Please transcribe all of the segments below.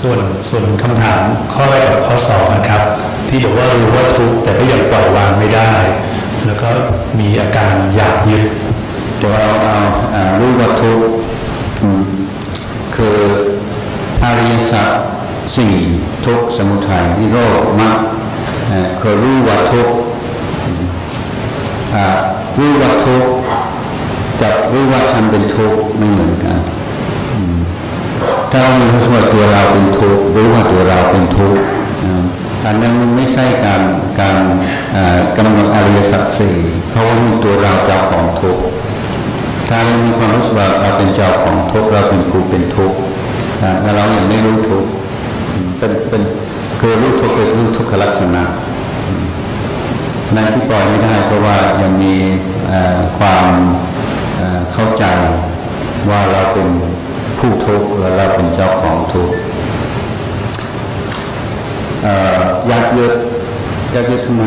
ส่วนส่วนคำถามข้อแรกกับข้อสองนะครับ ที่บอกว่ารู้ว่าทุกข์แต่ก็ยังปล่อยวางไม่ได้ แล้วก็มีอาการอยากยึดจะเอาเอาเอารู้ว่าทุกข์คืออริยสัจสี่ทุกสมุทัยนิโรธมรรคคือรู้ว่าทุกข์รู้ว่าทุกข์กับรู้ว่าฉันเป็นทุกข์ไม่เหมือนกัน ถ้าเรามีความสมมติตัวเราเป็นทุกข์รู้ว่าตัวเราเป็นทุกข์อันนั้นไม่ใช่การการอ่ากำหนดอริยสัจสี่เพราะว่ามีตัวเราเจ้าของทุกข์ถ้าเรามีความรู้สึกว่าเราเป็นเจ้าของทุกข์เราเป็นครูเป็นทุกข์แล้วเรายังไม่รู้ทุกข์เป็นเป็นคือรู้ทุกข์เป็นรู้ทุกขลักษณะนั่นที่ปล่อยไม่ได้เพราะว่ายังมีความเข้าใจว่าเราเป็น ผู้ทุกข์และเราเป็นเจ้าของทุกข์อยักเยอะยักเยอะทำไม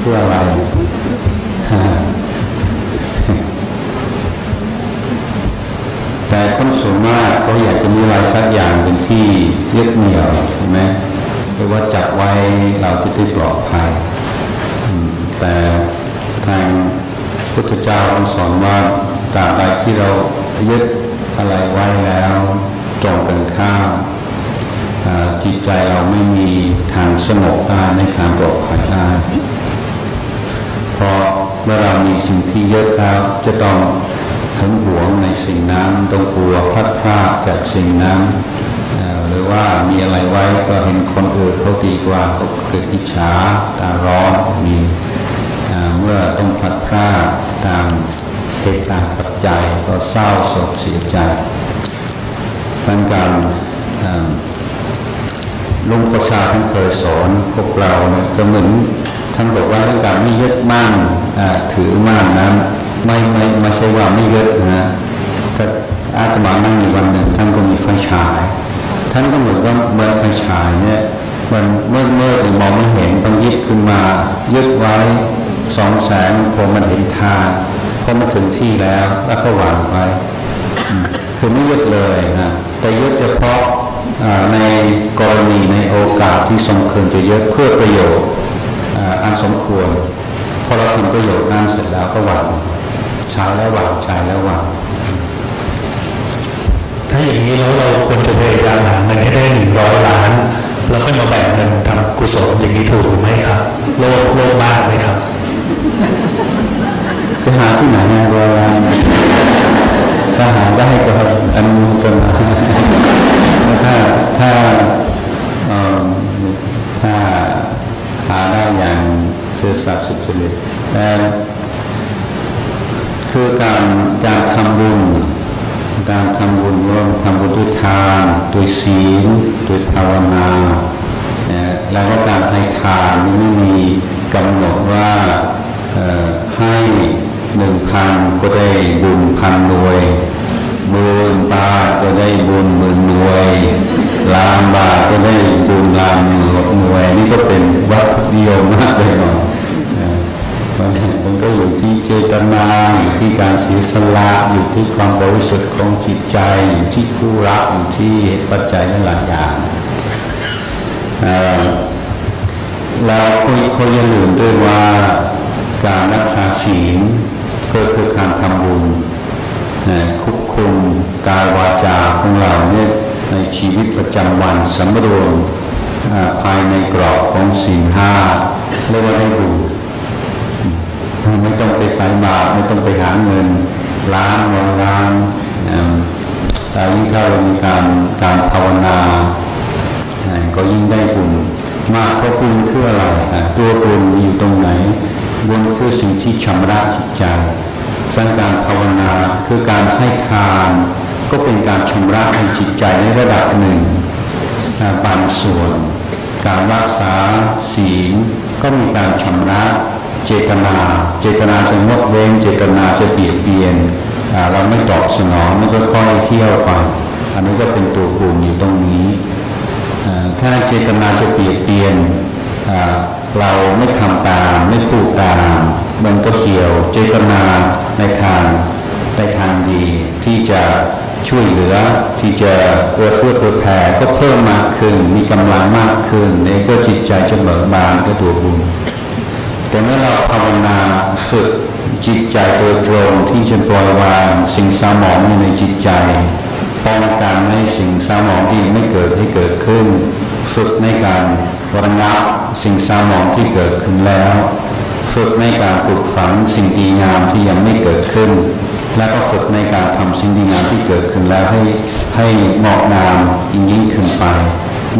เพื่ออะไรแต่คนส่วนมากก็อยากจะมีอะไรสักอย่างเป็นที่ยึดเหนี่ยวใช่ไหมหรือว่าจับไว้เราจะได้ปลอดภัยแต่ทางพุทธเจ้าท่านสอนว่าตราบใดที่เรายึด อะไรไว้แล้วตรงกันข้ามจิตใจเราไม่มีทางสงบได้ในทางปลอดภัยได้เพราะเมื่อเรามีสิ่งที่เยอะแล้วจะต้องหึงหวงในสิ่งนั้นต้องกลัวพัดพรากจากสิ่งนั้นหรือว่ามีอะไรไว้ก็เห็นคนอื่นเขาดีกว่าเขาเกิดอิจฉาตาร้อนมีเมื่อต้องพัดพรากตาม เหตุการณ์ปัจจัยก็เศร้าโศกเสียใจดังการลุงประชาท่านเคยสอนพวกเราเนี่ยก็เหมือนท่านบอกว่าเรื่องการไม่ยึดมั่นถือมั่นนั้นไม่ไม่ไม่ใช่ว่าไม่ยึดนะก็อาตมานั่งอยู่วันหนึ่งท่านก็มีไฟฉาย ท่านก็เหมือนว่าเหมือนไฟฉายเนี่ยมันเมื่อเมื่อมองไม่เห็นต้องยึดขึ้นมายึดไว้สองแสงพอมันเห็นทาง พอมาถึงที่แล้วแล้วก็วางไว้คือไม่ยึดเลยนะแต่ยึดเฉพาะในกรณีในโอกาสที่สมควรจะยึดเพื่อประโยชน์อันสมควรพอเราทำประโยชน์นั้นเสร็จแล้วก็วางใช้แล้ววางใช้แล้ววางถ้าอย่างนี้แล้วเราควรจะพยายามหาเงินให้ได้หนึ่งร้อยล้าน แล้วค่อยมาแบ่งเงินทำกุศลอย่างนี้ถูกหรือไม่ครับ โลภโลภมากไหมครับ จะหาที่ไหนนะเวลาถ้าหาได้ก็อนุโมทนาถ้าถ้าถ้าหาได้อย่างซื่อสัตย์สุจริตแต่คือการการทำบุญการทำบุญร่วมทำบุญด้วยทานด้วยศีลด้วยภาวนาแล้วก็การให้ทานนี่ไม่มีกำหนดว่าให้ หนึ่งพันก็ได้บุญพันหน่วยหมื่นบาทก็ได้บุญหมื่นหน่วยล้านบาทก็ได้บุญล้านหน่วยนี่ก็เป็นวัตถุนิยมมากเลยหน่อยนะมันมันก็อยู่ที่เจตนาอยู่ที่การเสียสละอยู่ที่ความบริสุทธิ์ของจิตใจอยู่ที่ผู้รักอยู่ที่ปัจจัยหลายอย่างเอ่อแล้วคนคนอย่าลืมด้วยว่าการรักษาศีล ก็คือการทำบุญนะควบคุมกายวาจาของเราเนี่ยในชีวิตประจำวันสำรวมภายในกรอบของศีลห้าเรียกว่าได้บุญไม่ต้องไปใส่บาตรไม่ต้องไปหาเงินล้างวันล้างนแต่ยิ่งถ้าเรามีการการภาวนา ก็ยิ่งได้บุญมากเพราะบุญคืออะไรตัวบุญอยู่ตรงไหน บุญคือสิ่งที่ชำระจิตใจส่วนการภาวนาคือการให้ทาน ก็เป็นการชำระในจิตใจในระดับหนึ่งบางส่วน การรักษาศีลก็มีการชำระเจตนา เจตนาจะงดเว้นเจตนาจะเบียดเบียนเราไม่ตอบสนองมันก็ค่อยเที่ยวไปอันนี้ก็เป็นตัวกลุ่มอยู่ตรงนี้ถ้าเจตนาจะเบียดเบียน เราไม่ทำตาม ไม่พูดตาม มันก็เขียวเจตนาในทางในทางดี ที่จะช่วยเหลือที่จะเอื้อเฟื้อเผื่อแผ่ก็เพิ่มมากขึ้น มีกำลังมากขึ้นในก็จิตใจจะเบิกบานก็ตัวบุญแต่เมื่อเราภาวนาฝึกจิตใจโดยตรงที่จะปล่อยวางสิ่งสามองในจิตใจป้องกันให้สิ่งสามองที่ไม่เกิดให้เกิดขึ้น ฝึกในการระงับสิ่งสามองที่เกิดขึ้นแล้ว ฝึกในการปลูกฝังสิ่งดีงามที่ยังไม่เกิดขึ้น และก็ฝึกในการทำสิ่งดีงามที่เกิดขึ้นแล้วให้ให้งอกงามยิ่งยิ่งขึ้นไป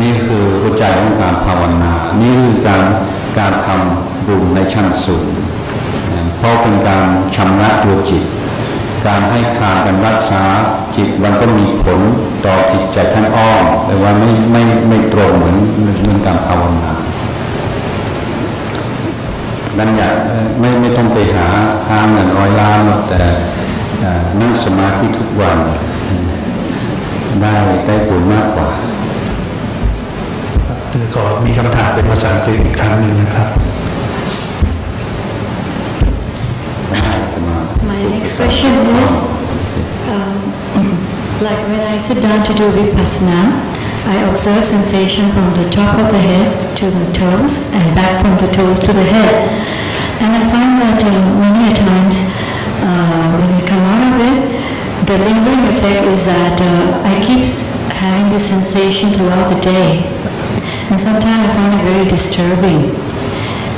นี่คือหัวใจของการภาวนา นี่คือการการทำบุญในชั้นสูงเพราะเป็นการชำระตัวจิต การให้ทานกันรักษาจิตมันก็มีผลต่อจิตใจท่านอ้อม แต่ว่าไม่ไม่ไม่ตรงเหมือนเหมือนการภาวนาดังนอยาไม่ไม่ต้องไปหาหาเงินร้อยล้านแต่นั่งสมาธิทุกวันได้ได้ผลมากกว่าขอมีคำถามเป็นภาษาอังกฤษอีกครั้งหนึ่งนะครับ My next question is, um, like when I sit down to do vipassana, I observe sensation from the top of the head to the toes and back from the toes to the head. And I find that uh, many times uh, when I come out of it, the lingering effect is that uh, I keep having this sensation throughout the day. And sometimes I find it very disturbing.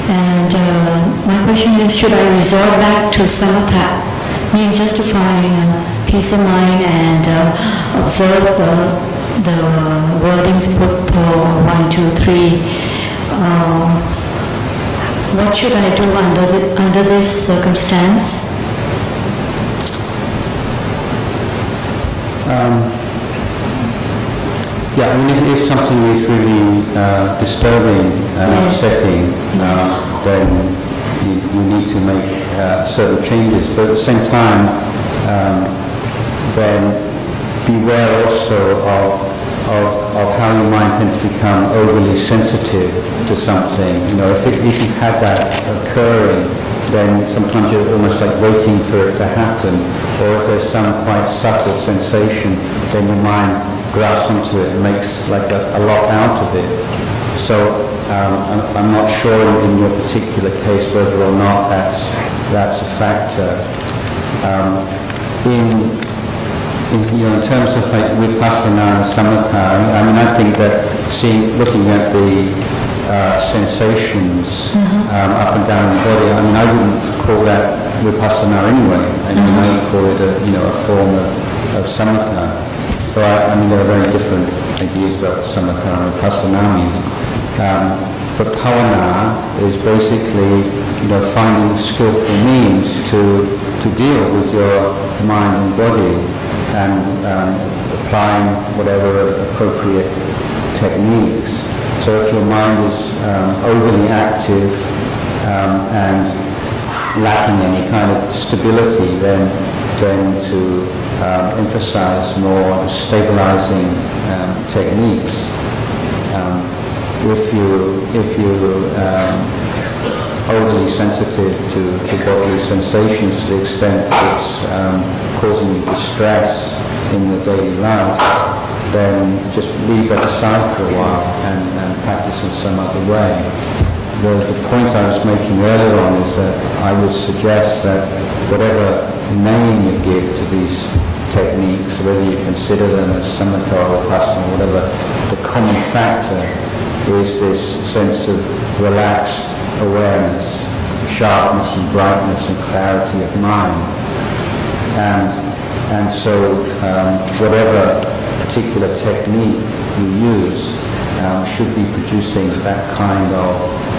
And uh, my question is, should I resort back to samatha, means just to find uh, peace of mind and uh, observe the, the wordings put one, two, three. Uh, what should I do under the, under this circumstance? Um, yeah, I mean, if, if something is really uh, disturbing and Yes. upsetting, Yes. uh, then you, you need to make uh, certain changes. But at the same time, um, then beware also of, of, of how your mind tends to become overly sensitive to something. You know, if, it, if you've had that occurring, then sometimes you're almost like waiting for it to happen. Or if there's some quite subtle sensation, then your mind grasps onto it and makes like a, a lot out of it. So um, I'm, I'm not sure in your particular case whether or not that's, that's a factor. Um, in in, you know, in terms of like vipassana and samatha, I mean, I think that seeing, looking at the uh, sensations um, up and down the body, I mean, I wouldn't call that vipassana anyway. I mean, I would call it a, you know, a form of, of samatha. So I, I mean, there are very different ideas about samatha and vipassana means. Um, but pavana is basically, you know, finding skillful means to, to deal with your mind and body and um, applying whatever appropriate techniques. So if your mind is um, overly active um, and lacking any kind of stability, then then to um, emphasize more stabilizing um, techniques. Um, if you if you overly sensitive to, to bodily sensations to the extent it's um, causing you distress in the daily life, then just leave that aside for a while and, and practice in some other way. The, the point I was making earlier on is that I would suggest that whatever name you give to these techniques, whether you consider them as samatha or vipassana or whatever, the common factor is this sense of relaxed awareness, sharpness and brightness and clarity of mind. And, and so um, whatever particular technique you use um, should be producing that kind of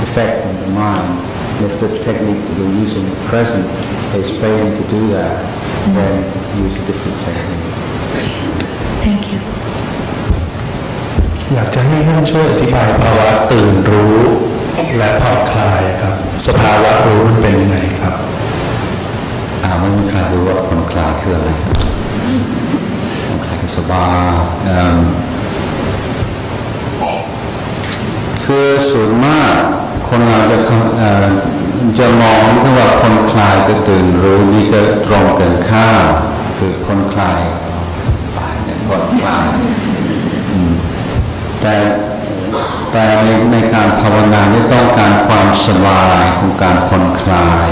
effect on the mind. And if the technique that you're using at present is failing to do that, then use a different technique. Thank you. อยากจะให้ท่านช่วยอธิบายภาวะตื่นรู้ และผ่อนคลายครับ สภาวะรู้มันเป็นยังไงครับอ่าไม่มีใครรู้ว่าผ่อนคลายคืออะไรผ่อนคลายคือสบายเออคือส่วนมากคนเราจะเอ่อจะมองว่าผ่อนคลายก็ตื่นรู้นี่ก็ตรงกันข้ามคือผ่อนคลายผ่อนคลายอืมแต่ แต่ในในการภาวนานี่ต้องการความสบายของการผ่อนคลาย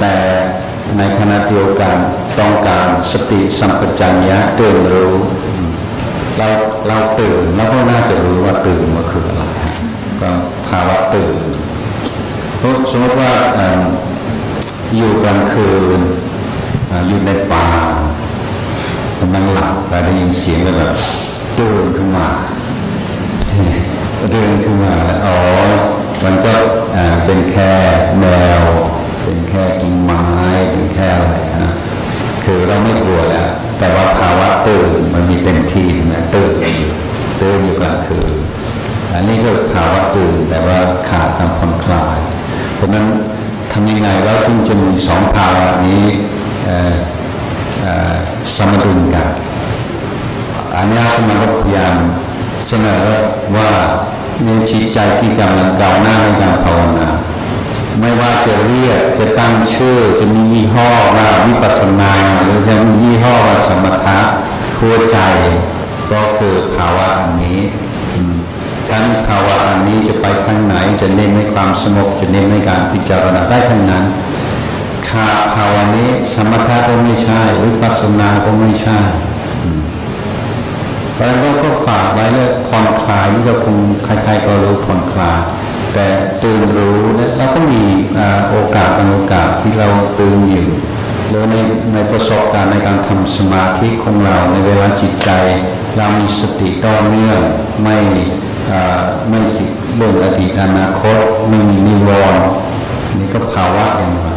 แต่ในขณะเดียวกันต้องการสติสัมปชัญญะตื่นรู้ เราเราตื่นแล้วก็น่าจะรู้ว่าตื่นว่าคืออะไรก็ภาวะตื่นสมมติว่าออยู่กลางคืนออยู่ในป่ากำลังหลับแต่ได้ยินเสียงแบบตื่นขึ้นมา ตื่นขึ้นมาแล้วอ๋อมันก็เป็นแค่แมว เป็นแค่กิ่งไม้ เป็นแค่อะไรนะคือเราไม่กลัวแล้ว แต่ว่าภาวะตื่นมันมีเต็มที่นะตื่นอยู่ตื่นอยู่กลางคืนอันนี้ก็ภาวะตื่นแต่ว่าขาดการผ่อนคลาย เพราะนั้นทำยังไงแล้วถึงจะมีสองภาวะนี้สมดุลกันอันนี้อาตมาก็พยายาม เสนอว่าในจิตใจที่กำลังก้าวหน้าในการภาวนาไม่ว่าจะเรียกจะตั้งชื่อ จะมียี่ห้อว่าวิปัสสนาหรือจะมียี่ห้อว่าสมถะหัวใจก็คือภาวะอันนี้ทั้งภาวะอันนี้จะไปทางไหนจะเน้นในความสงบจะเน้นในการพิจารณาได้ทั้งนั้นขาดภาวะนี้สมถะก็ไม่ใช่วิปัสสนาก็ไม่ใช่ เพราะฉะนั้นก็ฝากไว้เลยผ่อนคลายนี่ก็คงใครๆก็รู้ผ่อนคลายแต่ตื่นรู้เนี่ยเราก็มีโอกาสบางโอกาสที่เราตื่นอยู่หรือในในประสบการณ์ในการทำสมาธิของเราในเวลาจิตใจ เรามีสติต่อเนื่องไม่ไม่คิดเรื่องอดีตอนาคตไม่มีนิวรณ์นี่ก็ภาวะอย่างไร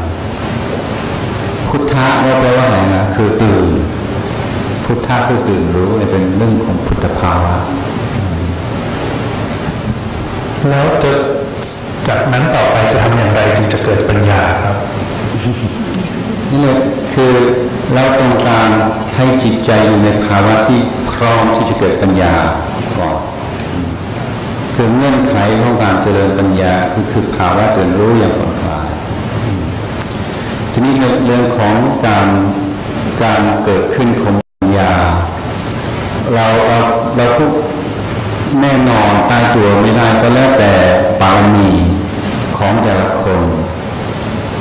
พุทธะว่าแปลว่าอะไรนะคือตื่น พุทธะคือตื่นรู้เนี่ยเป็นเรื่องของพุทธภาวะแล้วจะจากนั้นต่อไปจะทำอย่างไรจึงจะเกิดปัญญาครับนี่เลยคือเราต้องการให้จิตใจอยู่ในภาวะที่พร้อมที่จะเกิดปัญญาก่อนคือเงื่อนไขของการเจริญปัญญาคือคือภาวะตื่นรู้อย่างผ่อนคลายทีนี้เรื่องเรื่องของการการเกิดขึ้นของปัญญา เราเราเราทุกแน่นอนตายตัวไม่ได้ก็แล้วแต่ปารมีของแต่ละคน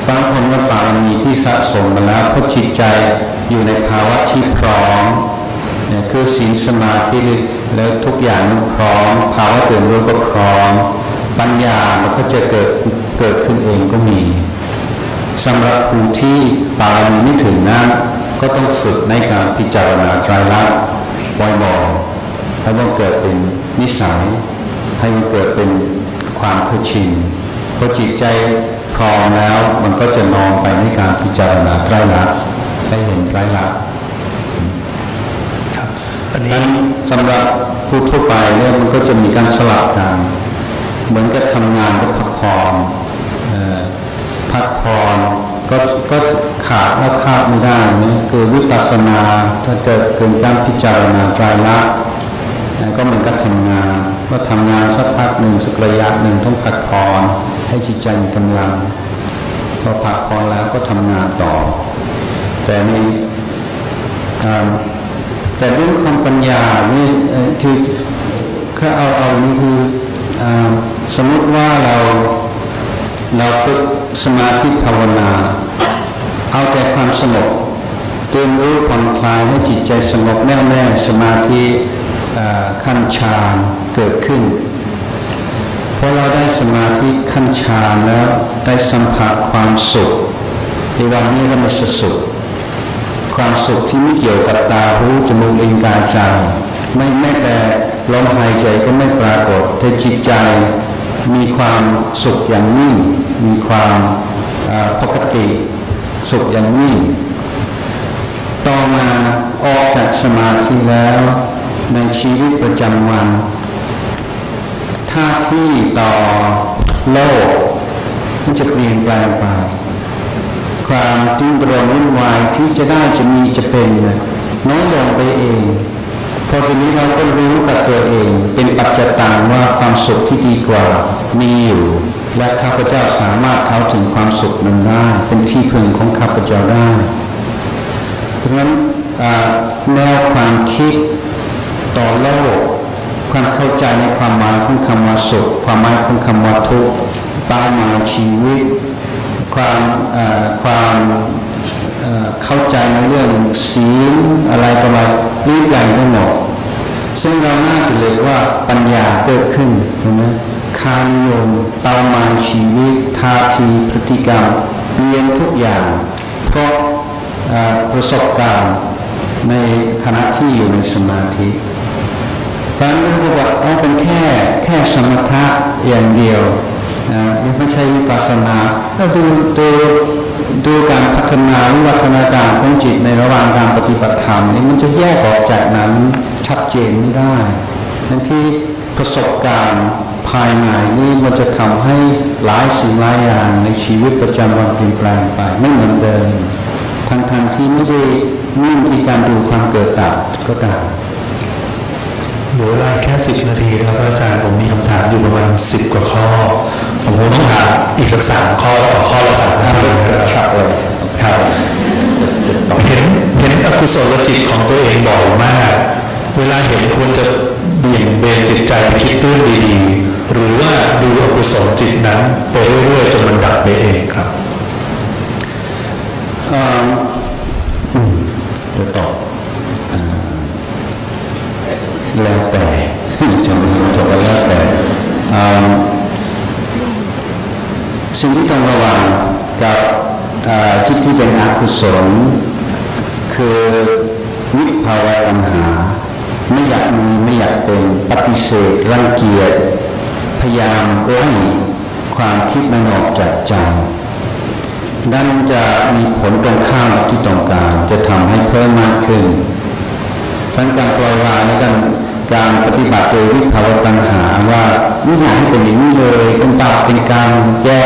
บางคนว่าบารมีที่สะสมมาแล้วเพราะจิตใจอยู่ในภาวะที่พร้อมเนี่ยคือศีลสมาธิแล้วทุกอย่างมันพร้อม ภาวะตื่นรู้ก็พร้อม ปัญญามันก็จะเกิดเกิดขึ้นเองก็มีสำหรับผู้ที่บารมีไม่ถึงนั้น ก็ต้องฝึกในการพิจารณาไตรลักษณ์บ่อยๆให้มันเกิดเป็นนิสัย ให้มันเกิดเป็นความเคยชินพอจิตใจพร้อมแล้วมันก็จะน้อมไปในการพิจารณาไตรลักษณ์ให้เห็นไตรลักษณ์ครับอันนี้นั้นสำหรับผู้ทั่วไปเนี่ยมันก็จะมีการสลับกันเหมือนกับทำงานก็พักผ่อนเอ่อพักผ่อนก็ก็ ขาดแล้วขาดไม่ได้นะคือวิปัสสนาถ้าเกิดเกิดการพิจารณาไตรลักษณ์นะก็เหมือนกับทำงานก็ทำงานสักพักหนึ่งสักระยะหนึ่งต้องพักผ่อนให้จิตใจมีกำลังพอพักผ่อนแล้วก็ทำงานต่อ แต่ในแต่เรื่องของปัญญานี่คือถ้าเอาเอานี่คืออสมมติว่าเราเราฝึกสมาธิภาวนา เอาแต่ความสงบตื่นรู้ผ่อนคลายให้จิตใจสงบแน่วแน่สมาธิขั้นฌานเกิดขึ้นพอเราได้สมาธิขั้นฌานแล้วได้สัมผัสความสุขในวันนี้ก็มาสุขความสุขที่ไม่เกี่ยวกับตาหูจมูกลิ้นกายใจไม่แม้แต่ลมหายใจก็ไม่ปรากฏแต่จิตใจมีความสุขอย่างนิ่งมีความปกติ สุขอย่างนิ่ง ต่อมาออกจากสมาธิแล้ว ในชีวิตประจำวันท่าที่ต่อโลกมันจะเปลี่ยนแปลงไปความดิ้นรนวุ่นวายที่จะได้จะมีจะเป็นน่ะน้อยลงไปเองพอทีนี้เราก็รู้กับตัวเอง เป็นปัจจตังว่าความสุขที่ดีกว่ามีอยู่ และข้าพเจ้าสามารถเข้าถึงความสุขนั้นได้ เป็นที่พึ่งของข้าพเจ้าได้ เพราะฉะนั้นแนวความคิดต่อโลกความเข้าใจในความหมายของคำว่าสุข ความหมายของคำว่าทุกข์เป้าหมาชีวิต ความความเข้าใจในเรื่องศีลอะไรต่ออะไรรีบอย่างทั้งหมดซึ่งเราน่าจะเรียกว่าปัญญาเกิดขึ้นใช่ไหม คานโยมเป้าหมายชีวิตท่าทีพฤติกรรมเปลี่ยนทุกอย่าง เพราะประสบการณ์ในขณะที่อยู่ในสมาธิเพรนั้นก็บอกว่าเป็นแค่แค่สมถะอย่างเดียวยังไม่ใช่วิปัสสนาถ้าดูดูดูการพัฒนาวิวัฒนาการของจิตในระหว่างการปฏิบัติธรรมนี่มันจะแยกออกจากนั้นชัดเจนไม่ได้นั่นที่ ประสบการณ์ภายในนี่มันจะทำให้หลายสิ่งหลายอย่างในชีวิตประจำวันเปลี่ยนแปลงไปไม่เหมือนเดิมทั้งทงที่ไม่ได้นิ่งที่การดูความเกิดดับก็ตามเหลือเวลาแค่สิบนาทีนะครับอาจารย์ผมมีคำถามอยู่ประมาณสิบกว่าข้อ ผมคงต้องถามอีกสักสามข้อแล้วข้อละสามนาทีนะครับเลยครับเห็นเห็นอกุศลจิตของตัวเองบ่อยมาก เวลาเห็นควรจะ เบี่ยงเบนจิตใจไปคิดเรื่องดีๆ หรือว่าดูอกุศลจิตนั้นไปเรื่อยๆจนมันดับไปเองครับอ่อจะตอบแล้วแต่จะมีจะว่าแล้วแต่สิ่งที่ต้องระวังกับจิตที่เป็นอกุศลคือวิภาวะปัญหา ไม่อยากมีไม่อยากเป็นปฏิเสธรังเกียจพยายามไล่ความคิดมันออกจากใจนั่นจะมีผลตรงข้ามกับที่ต้องการ จะทำให้เพิ่มมากขึ้นทั้งการปล่อยวางและการการปฏิบัติโดยวิภาวตัณหาว่าไม่อยากให้เป็นอย่างนี้เลยเป็นบาปเป็นกรรแย่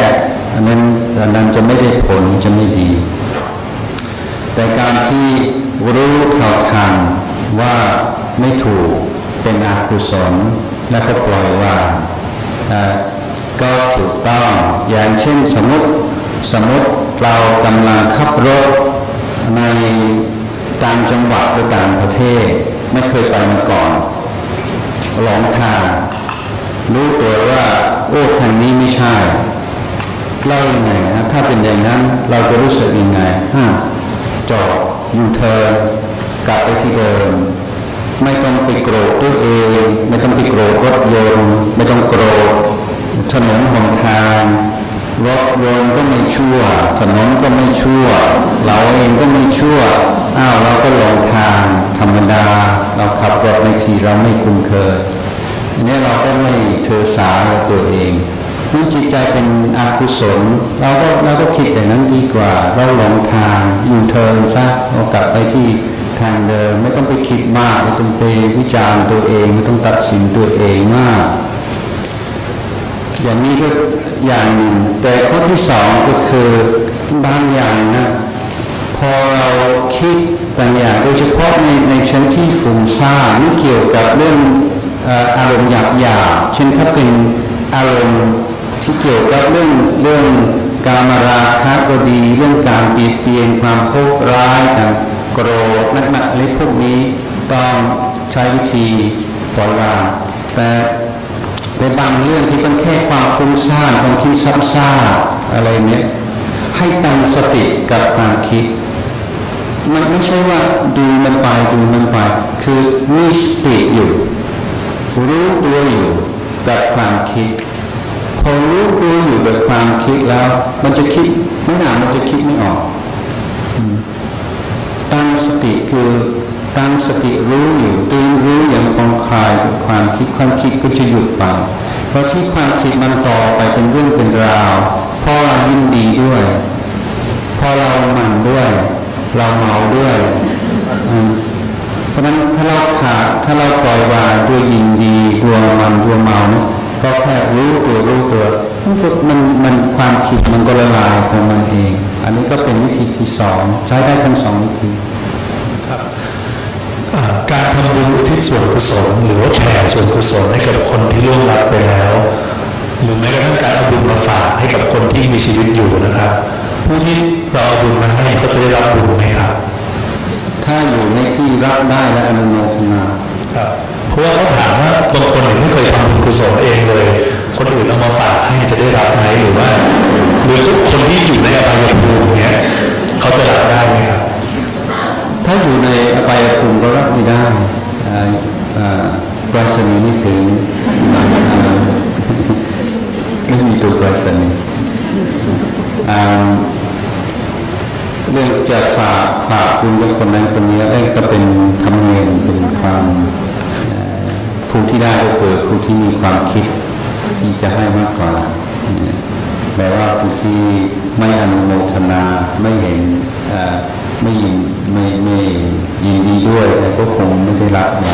อันนั้นอันนั้นจะไม่ได้ผลจะไม่ดี แต่การที่รู้เท่าทันว่า ไม่ถูกเป็นอกุศลแล้วก็ปล่อยวางก็ถูกต้องอย่างเช่นสมมติสมมติเรากำลังขับรถในต่างจังหวัดหรือต่างประเทศ ไม่เคยไปมาก่อนหลงทาง รู้ตัวว่าโอ้ทางนี้ไม่ใช่เล่ายังไงนะถ้าเป็นอย่างนั้นเราจะรู้สึกยังไงฮะจอดยูเทิร์นกลับไปที่เดิม ไม่ต้องไปโกรธตัวเอง ไม่ต้องไปโกรธรถยนต์ไม่ต้องโกรธถนนหนทางรถยนต์ก็ไม่ชั่ว ถนนก็ไม่ชั่ว เราเองก็ไม่ชั่วอ้าวเราก็หลงทางธรรมดา เราขับรถในที่เราไม่คุ้นเคยอันนี้เราก็ไม่ถือสาตัวเองเมื่จิตใจเป็นอกุศลเราก็เราก็คิดอย่างนั้นดีกว่า เราหลงทางอยู่เทินซะเรากลับไปที่ ทางเดิมไม่ต้องไปคิดมากไม่ต้องไปวิจารณ์ตัวเองไม่ต้องตัดสินตัวเองมาก อย่างนี้ก็อย่างหนึ่งแต่ข้อที่สองก็คือบางอย่างนะพอเราคิดบางอย่างโดยเฉพาะในในชั้นที่ฟุ้งซ่านี่เกี่ยวกับเรื่องอารมณ์หยาบหยาบเช่นถ้าเป็นอารมณ์ที่เกี่ยวกับเรื่องเรื่องการมาราคะก็ดี เรื่องการเบียดเบียนความโชคร้ายการ โกรธหนักๆอะไรพวกนี้ต้องใช้วิธีปล่อยวางแต่แต่บางเรื่องที่เป็นแค่ความฟุ้งซ่านความคิดซ้ำซากอะไรเนี้ยให้ตั้งสติกับความคิด มันไม่ใช่ว่าดูมันไปดูมันไป คือมีสติอยู่ รู้ตัวอยู่กับความคิดพอรู้ตัวอยู่กับความคิดแล้ว มันจะคิดไม่นานมันจะคิดไม่ออก ติคือตั้งสติรู้อยู่ตื่นรู้อย่างคลองคลายความคิดความคิดก็จะหยุดไปเพราะที่ความคิดมันต่อไปเป็นเรื่องเป็นราวพราะเรายินดีด้วยพราะเราหมั่นด้วย เราเมาด้วยเพราะนั้นถ้าเราขาดถ้าเราปล่อยวางด้วยยินดีตัวมันตัวเมาก็แค่รู้ตัวรู้ตัวมันก็มันมันความคิดมันก็ละลายของมันเอง อันนี้ก็เป็นวิธีที่สองใช้ได้ทั้งสองวิธี ครับอ่าการทำบุญอุทิศส่วนกุศลหรือว่าแผ่ส่วนกุศลให้กับคนที่ล่วงลับไปแล้ว หรือแม้กระทั่งการเอาบุญมาฝากให้กับคนที่มีชีวิตอยู่นะครับ ผู้ที่เราเอาบุญมาให้เขาจะได้รับบุญไหมครับ ถ้าอยู่ในที่รับได้และอนุโมทนาครับราะว่าเขาถามว่าบางคนเนี่ยไม่เคยทำบุญกุศลเองเลย คนอื่นเอามาฝากให้จะได้รับไหมหรือว่าหรือคนที่อยู่ในอบายภูมิเนี่ยเขาจะรับได้ไหมครับ ถ้าอยู่ในอบายภูมิก็รับไม่ได้อ่าอ่าปราศนีไม่ถึงไม่มีตัวปราศนีอ่าเรื่องจะฝากฝากคุณกับคนนั้นคนนี้เอ้ก็เป็นธรรมเนียมเป็นความเอ่อผู้ที่ได้ก็คือผู้ที่มีความคิดที่จะให้มากกว่าแปลว่าผู้ที่ไม่อนุโมทนาไม่เห็นอ่อ ไม่ยินไม่ไม่ยินดีด้วยก็คงไม่ได้รับอะไร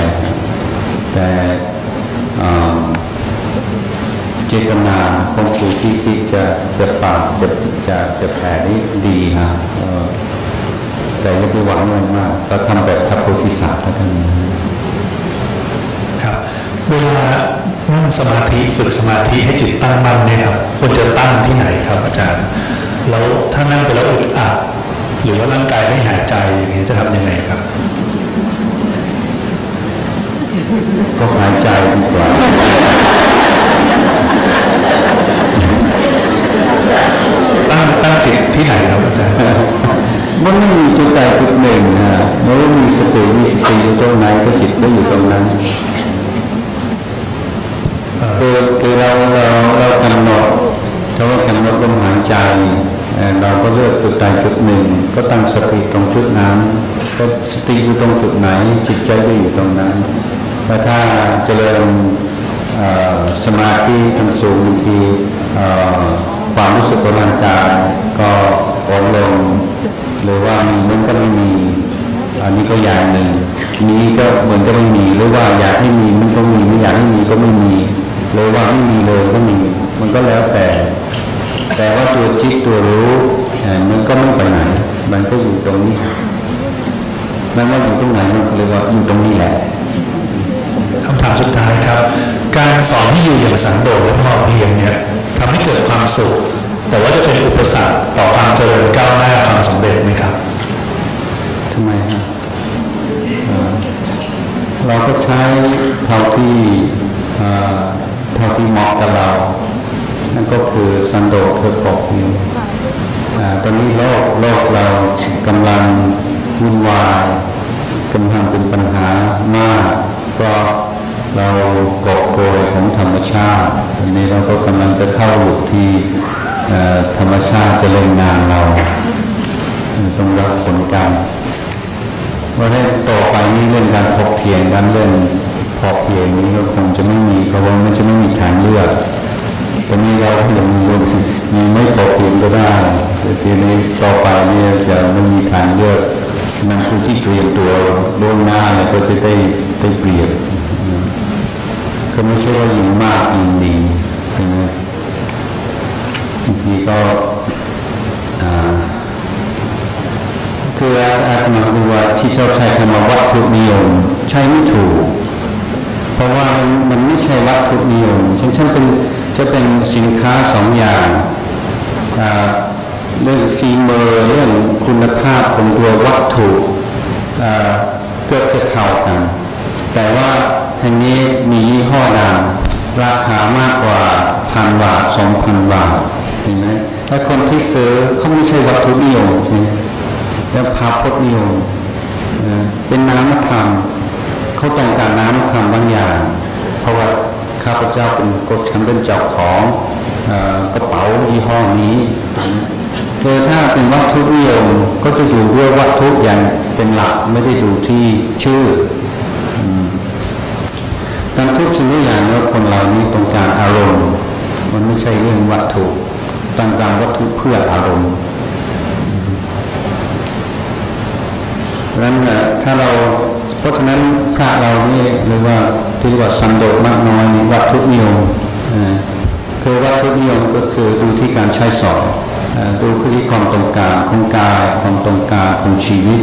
แต่เจตนาของผู้ที่คิดจะจะปากจะจะจะแผ่นี้ดีนะแต่อย่าไปหวังอะไรมากเราทำแบบพระโพธิสัตว์แล้วกันครับ เวลานั่งสมาธิฝึกสมาธิให้จิตตั้งมั่นเนี่ยครับควรจะตั้งที่ไหนครับอาจารย์ แล้วถ้านั่งไปแล้วอึดอัด หรือว่าร่างกายไม่หายใจอย่างนี้จะทำยังไงครับก็หายใจดีกว่า จิตใจก็อยู่ตรงนั้นแต่ถ้าเจริญสมาธิขั้นสูงบางทีความรู้สึกของร่างกายก็อ่อนลงหรือว่ามีมันก็ไม่มีอันนี้ก็อย่างหนึ่งมีก็เหมือนก็ไม่มีหรือว่าอยากให้มีมันก็มีไม่อยากให้มีก็ไม่มีหรือว่าไม่มีเลยก็มี มันก็แล้วแต่ แต่ว่าตัวจิตตัวรู้มันก็ไม่ไปไหน มันก็อยู่ตรงนี้ มันว่าอยู่ตรงไหนมันก็เลยว่าอยู่ตรงนี้แหละคำถามสุดท้ายครับ การสอนที่อยู่อย่างสันโดษและพอเพียงเนี่ยทำให้เกิดความสุข แต่ว่าจะเป็นอุปสรรคต่อความเจริญก้าวหน้าความสำเร็จไหมครับทำไมฮะเอ่อเราก็ใช้เท่าที่เอ่อเท่าที่เหมาะกับเรา นั่นก็คือสันโดษคือปกอยู่อ่าตอนนี้โลกโลกเรากำลัง วุ่นวายกำลังเป็นปัญหามากก็เรากอบโกยของธรรมชาติอันนี้เราก็กำลังจะเข้าหลุดที่ธรรมชาติจะเล่นงานเราต้องรับผลกรรมว่าได้ต่อไปนี้เรื่องการถกเถียงกันเรื่องพอเพียงนี้ก็คงจะไม่มีเพราะว่ามันจะไม่มีทางเลือกตอนนี้เราก็ยังมีมีไม่พอเพียงก็ได้แต่ทีนี้ต่อไปนี่จะไม่มีทางเลือก นั่นผู้ที่เตรียมตัวล่วงหน้าแล้วก็จะได้ได้เปรียบก็ไม่ใช่ว่ายิ่งมากยิ่งดีใช่ไหมบางทีก็คืออาตมาดูว่าที่ชอบใช้คำว่าวัตถุนิยม ใช้ไม่ถูก เพราะว่ามันไม่ใช่วัตถุนิยมเช่นเช่นเป็นจะเป็นสินค้าสองอย่างอ่า เรื่องฟีเมอร์เรื่องคุณภาพของตัววัตถุเกือบจะเท่ากัน แต่ว่าแห่งนี้มียี่ห้อดังราคามากกว่าพันบาทสองพันบาทเห็นไหมและคนที่ซื้อเขาไม่ใช่วัตถุนิยมใช่ไหมแล้วพาพจน์นิยมเป็นน้ำธรรมเขาต้องการน้ำธรรมบางอย่าง เพราะว่าข้าพเจ้าเป็นกฎฉันเป็นเจ้าของอกระเป๋ายี่ห้อนี้ เออถ้าเป็นวัตถุนิยมก็จะอยู่ด้วยวัตถุอย่างเป็นหลักไม่ได้ดูที่ชื่อการทุกสิ่งทุกอย่างนี่ยคนเรานี้ต้องการอารมณ์ มันไม่ใช่เรื่องวัตถุต้องการวัตถุเพื่ออารมณ์เพราะฉะนั้นถ้าเราเพราะฉะนั้นพระเรานี่หรือว่าที่เรียกว่าสันโดษมากน้อยวัตถุนิยมคือวัตถุนิยมก็คือดูที่การใช้สอน เอ่อดูที่ความต้องกลารของกายความต้องกลารของชีวิต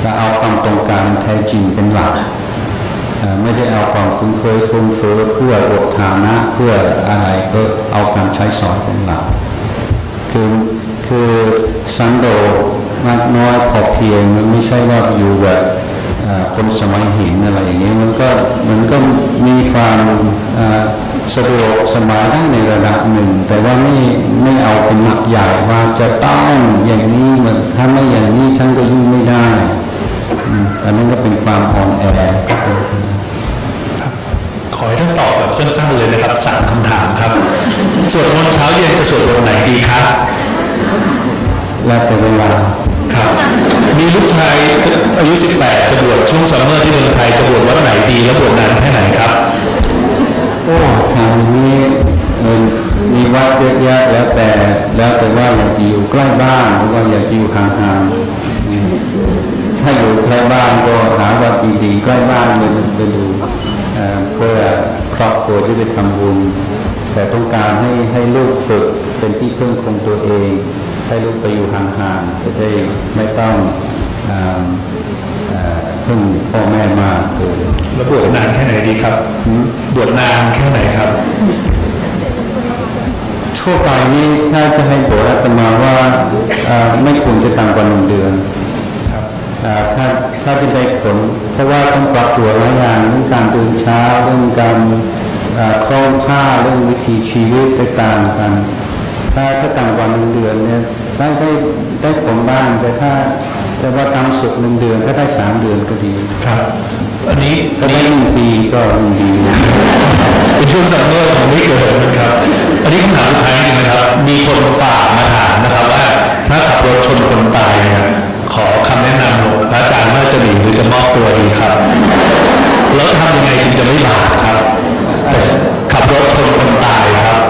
และเอาความต้องกลารแท้จริงเป็นหลักไม่ได้เอาความฟุ้งเฟ้อฟุ้งเฟ้อเพื่ออดฐานะเพื่ออะไรก็เอาการใช้สอนเป็นหลักคือคือสันโดษมากน้อยพอเพียงมันไม่ใช่ว่าอยู่แบบคนสมัยหินอะไรอย่างเงี้ยมันก็มันก็มีความ สะดวกสบายได้ในระดับหนึ่ง แต่ว่าไม่ไม่เอาเป็นหลักใหญ่ว่าจะต้องอย่างนี้เหมือนถ้าไม่อย่างนี้ฉันก็ยุ่งไม่ได้อืมอันนั้นก็เป็นความอ่อนแอขอให้ท่านตอบแบบสั้นๆเลยนะครับสามคำถามครับสวดมนต์เช้าเย็นจะสวดบทไหนดีครับแล้วแต่เวลาครับ มีลูกชายอายุ 18 จะบวชช่วงซัมเมอร์ที่เมืองไทยจะบวชวัดไหนดีและบวชนานแค่ไหนครับ โอ้ทางนี้เอ่อมีวัดเยอะแยะแล้วแต่ แล้วแต่ว่าอยากจะอยู่ใกล้บ้านหรือว่าอยากจะอยู่ห่างๆถ้าอยู่ใกล้บ้านก็หาวัดดีๆใกล้บ้านไปไปดูเพื่อครอบครัวที่ได้ทำบุญแต่ต้องการให้ให้ลูกฝึกเป็นที่พึ่งของตัวเอง ให้ลูกไปอยู่ห่างๆจะได้ไม่ต้องอาเอ่อพึ่งพ่อแม่มากเกินแล้วบวชนานแค่ไหนดีครับอืมบวชนานแค่ไหนครับทั่วไปนี่ถ้าจะให้โบราณมาว่าเอ่อไม่ควรจะต่ำกว่าหนึ่งเดือนครับเอ่อถ้าถ้าจะได้ผล เพราะว่าต้องปรับตัวหลายอย่างเรื่องการตื่นเช้าเรื่องการเอ่อคล้องผ้าเรื่องวิถีชีวิตต่างๆกัน ถ้าถ้าต่ำกว่าหนึ่งเดือนเนี่ยได้ได้ได้ผลบ้างแต่ถ้า แต่ว่าตามสุดหนึ่งเดือนถ้าได้สามเดือนก็ดี ครับ อันนี้ถ้าอันได้นี้หนึ่งปีก็ยิ่งดีเป็นช่วงซัมเมอร์ของไม่เกิดนะครับ อันนี้คำถามสุดท้ายจริงๆนะครับ มีคนฝากมาถามนะครับว่าถ้าขับรถชนคนตายเนี่ยขอคำแนะนำหลวงพระอาจารย์ว่าจะหนีหรือจะมอบตัวดีครับ แล้วทำยังไงจึงจะไม่บาปครับแต่ขับรถชนคนตายครับ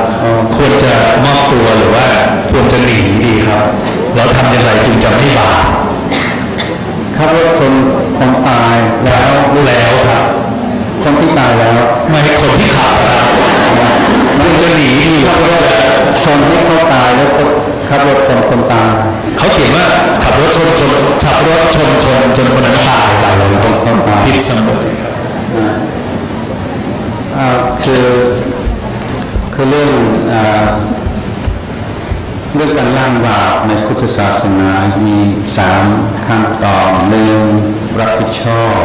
ควรจะมอบตัวหรือว่าควรจะหนีดีครับ แล้วทำอย่างไรจึงจะไม่บาป ขับรถชนคนตายแล้วแล้วครับ คนที่ตายแล้ว ไม่ให้คนที่ขับครับควรจะหนีดีหรือว่าจะชนให้เขาตายแล้วก็ขับรถชนคนตายเขาเขียนว่าขับรถชนคนขับรถชนคนจนคนนั้นตายไปเลยผิดเสมอครับอ่าคือคือเรื่องอ่า เรื่องการล้างบาปในพุทธศาสนามีสามขั้นตอนหนึ่งรับผิดชอบ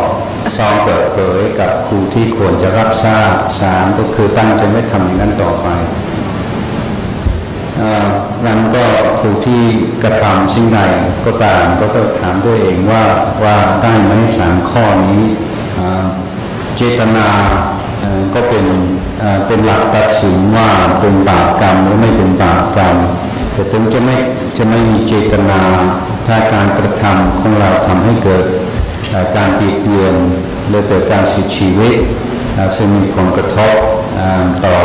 สองเปิดเผยกับครูที่ควรจะรับทราบสามก็คือตั้งใจไม่ทำอย่างนั้นต่อไปนั้นก็ผู้ที่กระทำสิ่งใดก็ตามก็ต้องถามด้วยเองว่าว่าได้ไหมสามข้อนี้เจตนาก็เป็นเอ่อเป็นหลักตัดสินว่าเป็นบาปกรรมหรือไม่เป็นบาปกรรม แต่ถึงจะไม่จะไม่มีเจตนาถ้าการกระทำของเราทำให้เกิดการเบียดเบียนหรือเกิดการเสียชีวิตซึ่งมีผลกระทบต่อ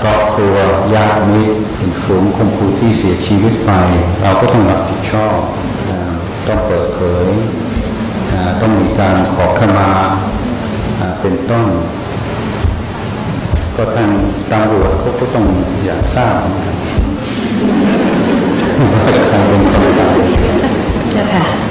ครอบครัวญาติมิตรเป็นฝูงของผู้ที่เสียชีวิตไป เราก็ต้องรับผิดชอบต้องเปิดเผยต้องมีการขอขมาเป็นต้นก็ทางตำรวจเขาก็ต้องอยากทราบเหมือนกันว่าใครเป็นคนทำ เจ้าค่ะ